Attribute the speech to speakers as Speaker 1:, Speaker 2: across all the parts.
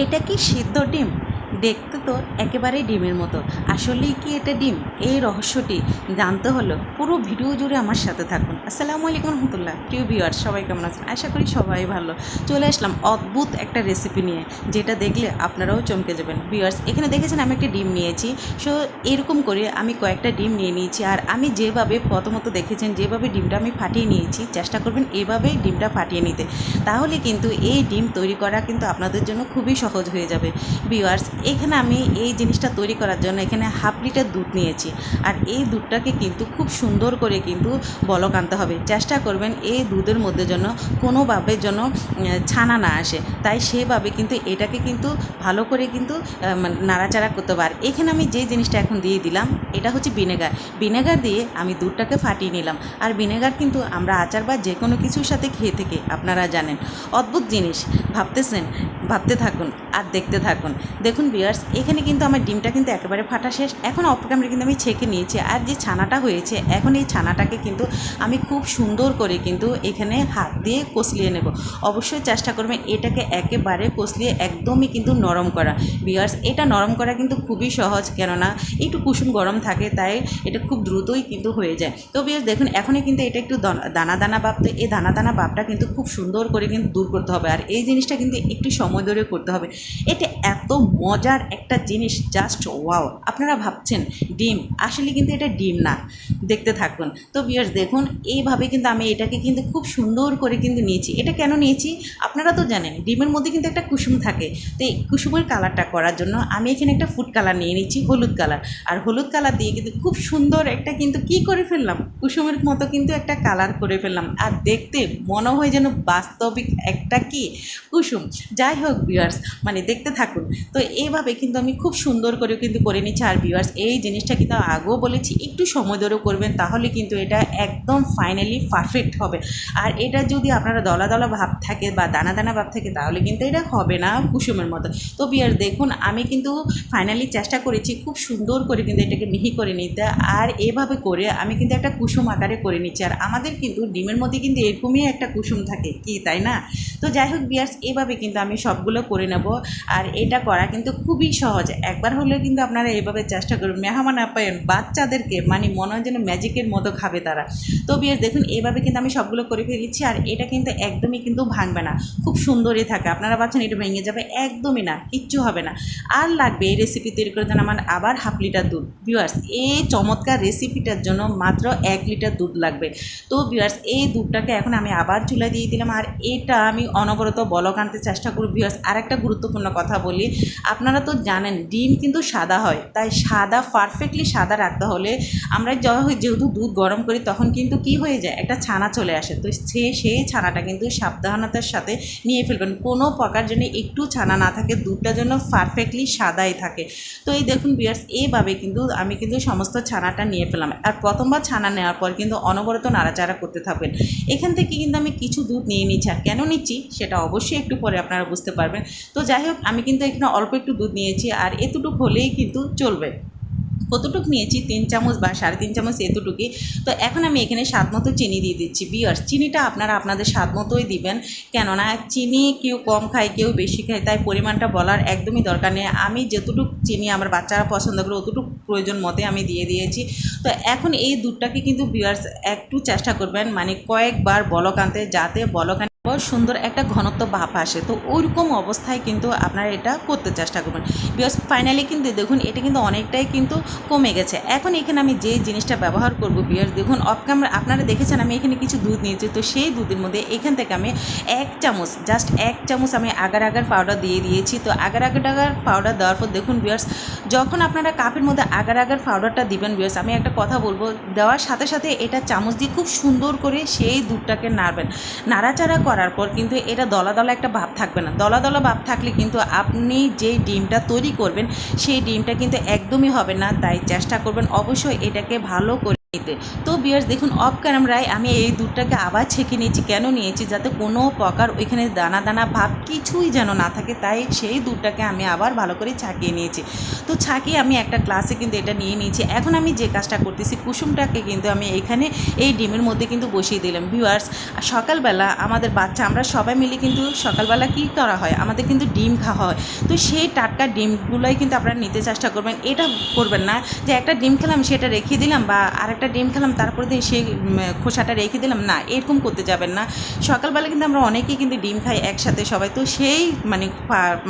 Speaker 1: এটা কি সিদ্ধ ডিম? দেখতে তো একেবারেই ডিমের মতো। আসলেই কি এটা ডিম? এই রহস্যটি জানতে হলো পুরো ভিডিও জুড়ে আমার সাথে থাকুন। আসসালামু আলাইকুম রহমতুল্লাহ। প্রিয় ভিউয়ার সবাই কেমন আছেন? আশা করি সবাই ভালো। চলে আসলাম অদ্ভুত একটা রেসিপি নিয়ে, যেটা দেখলে আপনারাও চমকে যাবেন। ভিউয়ার্স, এখানে দেখেছেন আমি একটা ডিম নিয়েছি। সো, এরকম করে আমি কয়েকটা ডিম নিয়ে নিয়েছি। আর আমি যেভাবে প্রথমত দেখেছেন, যেভাবে ডিমটা আমি ফাটিয়ে নিয়েছি, চেষ্টা করবেন এভাবেই ডিমটা ফাটিয়ে নিতে। তাহলে কিন্তু এই ডিম তৈরি করা কিন্তু আপনাদের জন্য খুবই সহজ হয়ে যাবে। ভিউয়ার্স এখানে আমি এই জিনিসটা তৈরি করার জন্য এখানে হাফ লিটার দুধ নিয়েছি। আর এই দুধটাকে কিন্তু খুব সুন্দর করে কিন্তু বলক আনতে হবে। চেষ্টা করবেন এই দুধের মধ্যে যেন কোনোভাবে যেন ছানা না আসে। তাই সেভাবে কিন্তু এটাকে কিন্তু ভালো করে কিন্তু মানে নাড়াচাড়া করতে আর এখানে আমি যে জিনিসটা এখন দিয়ে দিলাম, এটা হচ্ছে ভিনেগার। ভিনেগার দিয়ে আমি দুধটাকে ফাটিয়ে নিলাম। আর ভিনেগার কিন্তু আমরা আচার বা যে কোনো কিছুর সাথে খেয়ে থেকে, আপনারা জানেন। অদ্ভুত জিনিস। ভাবতেছেন, ভাবতে থাকুন আর দেখতে থাকুন। দেখুন বিয়ার্স এখানে কিন্তু আমার ডিমটা কিন্তু একেবারে ফাটা শেষ। এখন ক্যামেরা কিন্তু আমি ছেঁকে নিয়েছি। আর যে ছানাটা হয়েছে, এখন এই ছানাটাকে কিন্তু আমি খুব সুন্দর করে কিন্তু এখানে হাত দিয়ে কষলিয়ে নেব। অবশ্যই চেষ্টা করবেন এটাকে একেবারে কষলিয়ে একদমই কিন্তু নরম করা। বিয়ার্স এটা নরম করা কিন্তু খুবই সহজ, কেননা একটু কুসুম গরম থাকে, তাই এটা খুব দ্রুতই কিন্তু হয়ে যায়। তো বিয়ার্স দেখুন, এখনই কিন্তু এটা একটু দানা দানা ভাব, তো এই দানা দানা ভাবটা কিন্তু খুব সুন্দর করে কিন্তু দূর করতে হবে। আর এই জিনিসটা কিন্তু একটু সময় ধরে করতে হবে। এটা এত মজার একটা জিনিস জাস্ট ওয়াও আপনারা ভাবছেন, ডিম? আসলে কিন্তু এটা ডিম না। দেখতে থাকুন। তো বিয়ার্স দেখুন, এইভাবে কিন্তু আমি এটাকে কিন্তু খুব সুন্দর করে কিন্তু নিয়েছি। এটা কেন নিয়েছি? আপনারা তো জানেন, ডিমের মধ্যে কিন্তু একটা কুসুম থাকে। তো এই কুসুমের কালারটা করার জন্য আমি এখানে একটা ফুড কালার নিয়ে নিচ্ছি, হলুদ কালার আর হলুদ কালার দিয়ে কিন্তু খুব সুন্দর একটা কিন্তু কি করে ফেললাম? কুসুমের মতো কিন্তু একটা কালার করে ফেললাম। আর দেখতে মনে হয় যেন বাস্তবিক একটা কি? কুসুম। যাই হোক ভিউয়ার্স মানে দেখতে থাকুন। তো এইভাবে কিন্তু আমি খুব সুন্দর করে কিন্তু করে নিচ্ছি। আর ভিউয়ার্স এই জিনিসটা কিন্তু আগেও বলেছি, একটু সময় ধরেও করবেন, তাহলে কিন্তু এটা একদম ফাইনালি পারফেক্ট হবে। আর এটা যদি আপনারা দলা দলা ভাব থাকে বা দানা দানা ভাব থাকে, তাহলে কিন্তু এটা হবে না কুসুমের মতো। তো বিয়ার দেখুন, আমি কিন্তু ফাইনালি চেষ্টা করেছি, খুব সুন্দর করে কিন্তু এটাকে মিহি করে নিতে। আর এভাবে করে আমি কিন্তু একটা কুসুম আকারে করে নিচ্ছি। আর আমাদের কিন্তু ডিমের মধ্যে কিন্তু এরকমই একটা কুসুম থাকে, কি তাই না? তো যাই হোক বিয়ার্স এভাবে কিন্তু আমি সবগুলো করে নেব। আর এটা করা কিন্তু খুবই সহজ। একবার হলেও কিন্তু আপনারা এভাবে চেষ্টা করুন মেহমান আপ্যায়ন, বাচ্চাদেরকে মানে মনে হয় যেন ম্যাজিকের মতো খাবে তারা। তো বিয়ার্স দেখুন, এভাবে কিন্তু আমি সবগুলো করে ফেলেছি আর এটা কিন্তু একদমই কিন্তু ভাঙবে না। খুব সুন্দরই থাকে। আপনারা ভাবছেন এটা ভেঙে যাবে? একদমই না, কিচ্ছু হবে না। আর লাগবে এই রেসিপি তৈরি করে জন্য আমার আবার হাফ লিটার দুধ। ভিউয়ার্স এই চমৎকার রেসিপিটার জন্য মাত্র এক লিটার দুধ লাগবে। তো ভিউয়ার্স এই দুধটাকে এখন আমি আবার চুলা দিয়ে দিলাম। আর এটা আমি অনবরত বলক আনতে চেষ্টা করি ভিউয়ার্স আর একটা গুরুত্বপূর্ণ কথা বলি। আপনারা তো জানেন, ডিম কিন্তু সাদা হয়। তাই সাদা পারফেক্টলি সাদা রাখতে হলে আমরা যেহেতু দুধ গরম করি, তখন কিন্তু কি হয়ে যায়? একটা ছানা চলে আসে। তো সে সেই ছানাটা কিন্তু সাবধানতার সাথে নিয়ে ফেলবেন। কোনো প্রকার জন্য একটু ছানা না থাকে, দুধটা যেন পারফেক্টলি সাদাই থাকে। তো এই দেখুন বিয়ার্স এইভাবে কিন্তু আমি কিন্তু সমস্ত ছানাটা নিয়ে ফেলাম আর প্রথমবার ছানা নেওয়ার পর কিন্তু অনবরত নাড়াচাড়া করতে থাকবেন। এখান থেকে কিন্তু আমি কিছু দুধ নিয়ে নিচ্ছি। আর কেন নিচ্ছি? সেটা অবশ্যই একটু পরে আপনারা বুঝতে পারবেন। তো যাই হোক, আমি কিন্তু এখানে অল্প একটু দুধ নিয়েছি আর এতটুকু হলেই কিন্তু চলবে। কতটুক নিয়েছি? তিন চামচ বা সাড়ে তিন চামচ এতটুকুই। তো এখন আমি এখানে স্বাদ মতো চিনি দিয়ে দিচ্ছি। বিয়ার্স চিনিটা আপনারা আপনাদের স্বাদ মতোই দিবেন। কেননা চিনি কেউ কম খায়, কেউ বেশি খায়, তাই পরিমাণটা বলার একদমই দরকার নেই। আমি যতটুকু চিনি আমার বাচ্চারা পছন্দ করে, অতটুকু প্রয়োজন মতে আমি দিয়ে দিয়েছি। তো এখন এই দুধটাকে কিন্তু বিয়ার্স একটু চেষ্টা করবেন মানে কয়েকবার বলক আনতে, যাতে বলক বড় সুন্দর একটা ঘনত্ব ভাব আসে। তো ওইরকম অবস্থায় কিন্তু আপনারা এটা করতে চেষ্টা করবেন। বিকজ ফাইনালি কিন্তু দেখুন, এটা কিন্তু অনেকটাই কিন্তু কমে গেছে। এখন এখানে আমি যে জিনিসটা ব্যবহার করব বিয়ার দেখুন অফ ক্যামেরা আপনারা দেখেছেন আমি এখানে কিছু দুধ নিয়েছি। তো সেই দুধের মধ্যে এখান থেকে আমি এক চামচ জাস্ট এক চামচ আমি আগার আগার পাউডার দিয়ে দিয়েছি। তো আগার আগার আগার পাউডার দেওয়ার পর দেখুন বিয়ার্স যখন আপনারা কাপের মধ্যে আগার আগার পাউডারটা দিবেন বিয়ার্স আমি একটা কথা বলব, দেওয়ার সাথে সাথে এটা চামচ দিয়ে খুব সুন্দর করে সেই দুধটাকে নাড়বেন। নাড়াচাড়া করার পর কিন্তু এটা দলা দলা একটা ভাব থাকবে না। দলা দলা ভাব থাকলে কিন্তু আপনি যে ডিমটা তৈরি করবেন, সেই ডিমটা কিন্তু একদমই হবে না। তাই চেষ্টা করবেন অবশ্যই এটাকে ভালো করে তো বিয়ার্স দেখুন অফ ক্যামেরায় আমি এই দুধটাকে আবার ছেঁকে নিয়েছি। কেন নিয়েছি? যাতে কোনো প্রকার ওইখানে দানা দানা ভাব কিছুই যেন না থাকে, তাই সেই দুধটাকে আমি আবার ভালো করে ছাকিয়ে নিয়েছি। তো ছাকিয়ে আমি একটা গ্লাসে কিন্তু এটা নিয়ে নিয়েছি। এখন আমি যে কাজটা করতেছি, কুসুমটাকে কিন্তু আমি এখানে এই ডিমের মধ্যে কিন্তু বসিয়ে দিলাম। ভিউয়ার্স সকালবেলা আমাদের বাচ্চা, আমরা সবাই মিলে কিন্তু সকালবেলা কি করা হয়? আমাদের কিন্তু ডিম খাওয়া হয়। তো সেই টাটকা ডিমগুলোই কিন্তু আপনারা নিতে চেষ্টা করবেন। এটা করবেন না যে একটা ডিম খেলাম, সেটা রেখে দিলাম বা আরেকটা ডিম খেলাম, তারপরে দিন সেই খোসাটা রেখে দিলাম, না, এরকম করতে যাবেন না। সকালবেলা কিন্তু আমরা অনেকেই কিন্তু ডিম খাই একসাথে সবাই, তো সেই মানে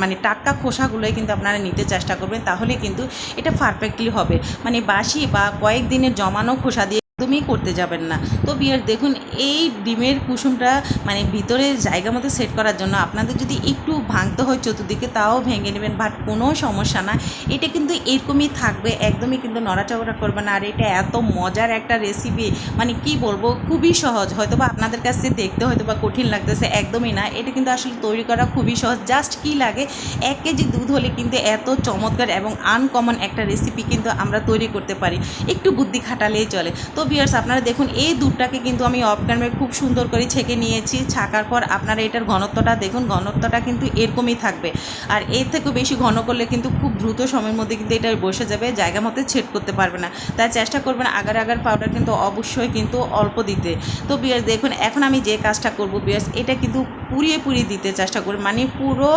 Speaker 1: মানে টাটকা খোসাগুলোই কিন্তু আপনারা নিতে চেষ্টা করবেন তাহলে কিন্তু এটা পারফেক্টলি হবে। মানে বাসি বা কয়েকদিনের জমানো খোসা দিয়ে একদমই করতে যাবেন না। তো বিয়ার, দেখুন, এই ডিমের কুসুমটা মানে ভিতরে জায়গা মতো সেট করার জন্য আপনাদের যদি একটু ভাঙতে হয় চতুর্দিকে, তাও ভেঙে নেবেন, বাট কোনো সমস্যা না। এটা কিন্তু এরকমই থাকবে, একদমই কিন্তু নড়াচড়া করবে না। আর এটা এত মজার একটা রেসিপি মানে কি বলব, খুবই সহজ। হয়তো বা আপনাদের কাছে দেখতে হয়তো বা কঠিন লাগতেছে, একদমই না। এটা কিন্তু আসলে তৈরি করা খুবই সহজ। জাস্ট কি লাগে, এক কেজি দুধ হলে কিন্তু এত চমৎকার এবং আনকমন একটা রেসিপি কিন্তু আমরা তৈরি করতে পারি। একটু বুদ্ধি খাটালেই চলে। তো বিয়ার্স আপনারা দেখুন, এই দুধটাকে কিন্তু আমি অফ ক্যামেরায় খুব সুন্দর করে ছেঁকে নিয়েছি। ছাকার পর আপনারা এটার ঘনত্বটা দেখুন, ঘনত্বটা কিন্তু এরকমই থাকবে। আর এর থেকেও বেশি ঘন করলে কিন্তু খুব দ্রুত সময়ের মধ্যে কিন্তু এটা বসে যাবে, জায়গা মতো ছেদ করতে পারবে না। তাই চেষ্টা করবেন আগার আগার পাউডার কিন্তু অবশ্যই কিন্তু অল্প দিতে। তো বিয়ার্স দেখুন, এখন আমি যে কাজটা করব বিয়ার্স এটা কিন্তু পুড়িয়ে পুড়িয়ে দিতে চেষ্টা করবেন মানে পুরো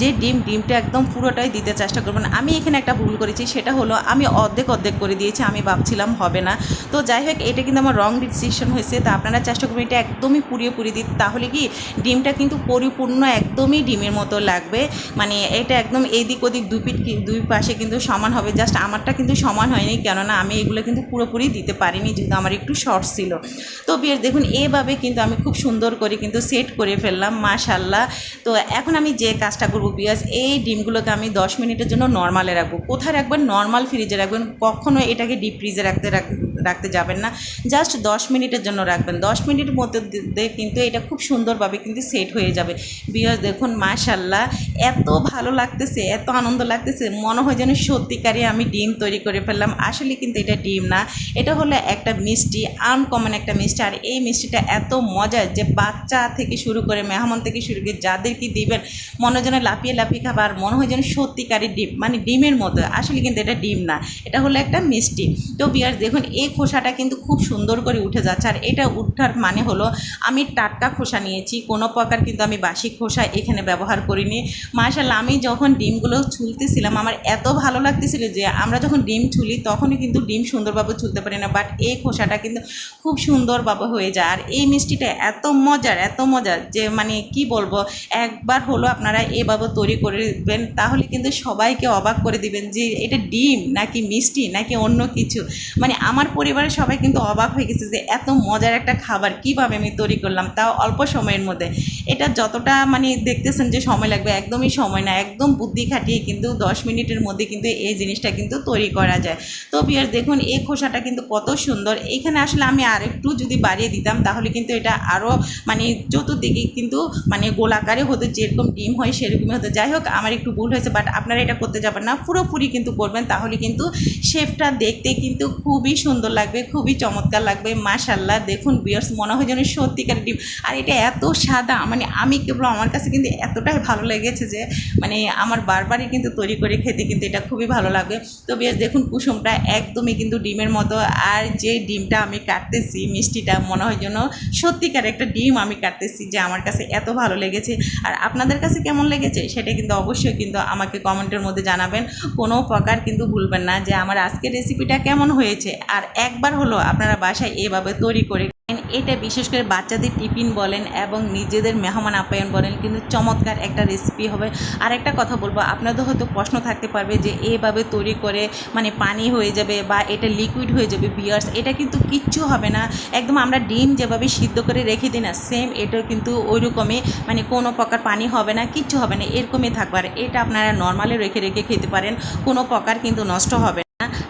Speaker 1: যে ডিম, ডিমটা একদম পুরোটাই দিতে চেষ্টা করবেন আমি এখানে একটা ভুল করেছি, সেটা হলো আমি অর্ধেক অর্ধেক করে দিয়েছি, আমি ভাবছিলাম হবে না। তো যাই হোক, এটা কিন্তু আমার রং ডিসিশন হয়েছে। তা আপনারা চেষ্টা করবেন এটা একদমই পুড়িয়ে পুড়িয়ে দিতে। তাহলে কি ডিমটা কিন্তু পরিপূর্ণ একদমই ডিমের মতো লাগবে। মানে এটা একদম এদিক ওদিক কি- দুই পাশে কিন্তু সমান হবে। জাস্ট আমারটা কিন্তু সমান হয়নি, কেননা আমি এগুলো কিন্তু পুরোপুরি দিতে পারিনি, যেহেতু আমার একটু শর্ট ছিল। তো বিয়ের দেখুন, এভাবে কিন্তু আমি খুব সুন্দর করে কিন্তু সেট করে ফেললাম মাশাল্লাহ তো এখন আমি যে কাজটা করব বিয়াস এই ডিমগুলোকে আমি দশ মিনিটের জন্য নর্মালে রাখব। কোথায় রাখবেন? নর্মাল ফ্রিজে রাখবেন। কখনো এটাকে ডিপ ফ্রিজে রাখতে রাখ- রাখতে যাবেন না। জাস্ট দশ মিনিটের জন্য রাখবেন। দশ মিনিটের মধ্যে কিন্তু এটা খুব সুন্দরভাবে কিন্তু সেট হয়ে যাবে। বিয়াস দেখুন মাশাল্লাহ এত ভালো লাগতেছে, এত আনন্দ লাগতেছে। মনে হয় যেন সত্যিকারই আমি ডিম তৈরি করে ফেললাম। আসলে কিন্তু এটা ডিম না। এটা হলো একটা মিষ্টি আনকমন একটা মিষ্টি। আর এই মিষ্টিটা এত মজার যে বাচ্চা থেকে শুরু করে মেহমান থেকে শুরু করে যাদেরকে দিবেন, মনে যেন লাফিয়ে লাফিয়ে খাবার মনে হয় যেন সত্যিকারের ডিম মানে ডিমের মতো। আসলে কিন্তু এটা ডিম না। এটা হলো একটা মিষ্টি। তো বিয়ার দেখুন, এই খোসাটা কিন্তু খুব সুন্দর করে উঠে যাচ্ছে। আর এটা উঠার মানে হলো, আমি টাটকা খোসা নিয়েছি, কোনো প্রকার কিন্তু আমি বাসি খোসা এখানে ব্যবহার করিনি। মাশাল্লাহ আমি যখন ডিমগুলো ছুলতেছিলাম, আমার এত ভালো লাগতেছিল যে আমরা যখন ডিম ছুলি, তখনই কিন্তু ডিম সুন্দরভাবে ছুলতে পারি না। বাট এই খোসাটা কিন্তু খুব সুন্দরভাবে হয়ে যায়। আর এই মিষ্টিটা এত মজার এত মজার যে মানে কি বলব, একবার হলো আপনারা এভাবে তৈরি করে দেবেন, তাহলে কিন্তু সবাইকে অবাক করে দিবেন যে এটা ডিম নাকি মিষ্টি নাকি অন্য কিছু। মানে আমার পরিবারের সবাই কিন্তু অবাক হয়ে গেছে যে এত মজার একটা খাবার কীভাবে আমি তৈরি করলাম, তাও অল্প সময়ের মধ্যে। এটা যতটা মানে দেখতেছেন যে সময় লাগবে, একদমই সময় না, একদম বুদ্ধি খাটিয়ে কিন্তু দশ মিনিটের মধ্যে কিন্তু এই জিনিসটা কিন্তু তৈরি করা যায়। তো বিয়ার দেখুন, এই খোসাটা কিন্তু কত সুন্দর। এখানে আসলে আমি আর একটু যদি বাড়িয়ে দিতাম, তাহলে কিন্তু এটা আরও মানে চতুর্দিকে কিন্তু মানে গোলাকারে হতো, যেরকম ডিম হয় সেরকমই হতো। যাই হোক, আমার একটু ভুল হয়েছে বাট আপনারা এটা করতে যাবেন না, পুরোপুরি কিন্তু করবেন, তাহলে কিন্তু শেফটা দেখতে কিন্তু খুবই সুন্দর লাগবে, খুবই চমৎকার লাগবে মাশাল্লাহ দেখুন বিয়ার্স মনে হয় যেন সত্যিকার ডিম। আর এটা এত সাদা মানে আমি কেবল আমার কাছে কিন্তু এতটাই ভালো লেগেছে যে মানে আমার বারবারই কিন্তু তৈরি করে খেতে কিন্তু এটা খুবই ভালো লাগবে। তো বেশ দেখুন কুসুমটা একদমই কিন্তু ডিমের মতো, আর যে ডিমটা আমি কাটতেছি, মিষ্টিটা, মনে হয় যেন সত্যিকার একটা ডিম আমি কাটতেছি যে আমার কাছে এত ভালো লেগেছে। আর আপনাদের কাছে কেমন লেগেছে, সেটা কিন্তু অবশ্যই কিন্তু আমাকে কমেন্টের মধ্যে জানাবেন। কোনো প্রকার কিন্তু ভুলবেন না যে আমার আজকের রেসিপিটা কেমন হয়েছে, আর একবার হলো আপনারা বাসায় এভাবে তৈরি করে এটা বিশেষ করে বাচ্চাদের টিফিন বলেন এবং নিজেদের মেহমান আপ্যায়ন বলেন কিন্তু চমৎকার একটা রেসিপি হবে। আর একটা কথা বলব, আপনাদের হয়তো প্রশ্ন থাকতে পারবে যে এভাবে তৈরি করে মানে পানি হয়ে যাবে বা এটা লিকুইড হয়ে যাবে বিয়ার্স এটা কিন্তু কিচ্ছু হবে না। একদম আমরা ডিম যেভাবে সিদ্ধ করে রেখে দিই না সেম এটাও কিন্তু ওই রকমই মানে কোনো প্রকার পানি হবে না, কিচ্ছু হবে না, এরকমই থাকবে। আর এটা আপনারা নর্মালি রেখে রেখে খেতে পারেন, কোনো প্রকার কিন্তু নষ্ট হবে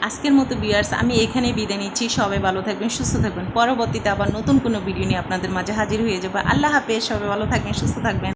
Speaker 1: আজকের মতো বিয়ার্স আমি এখানেই বিদায় নিচ্ছি। সবাই ভালো থাকবেন, সুস্থ থাকবেন। পরবর্তীতে আবার নতুন কোনো ভিডিও নিয়ে আপনাদের মাঝে হাজির হয়ে যাব। আল্লাহ হাফেজ, সবাই ভালো থাকবেন, সুস্থ থাকবেন।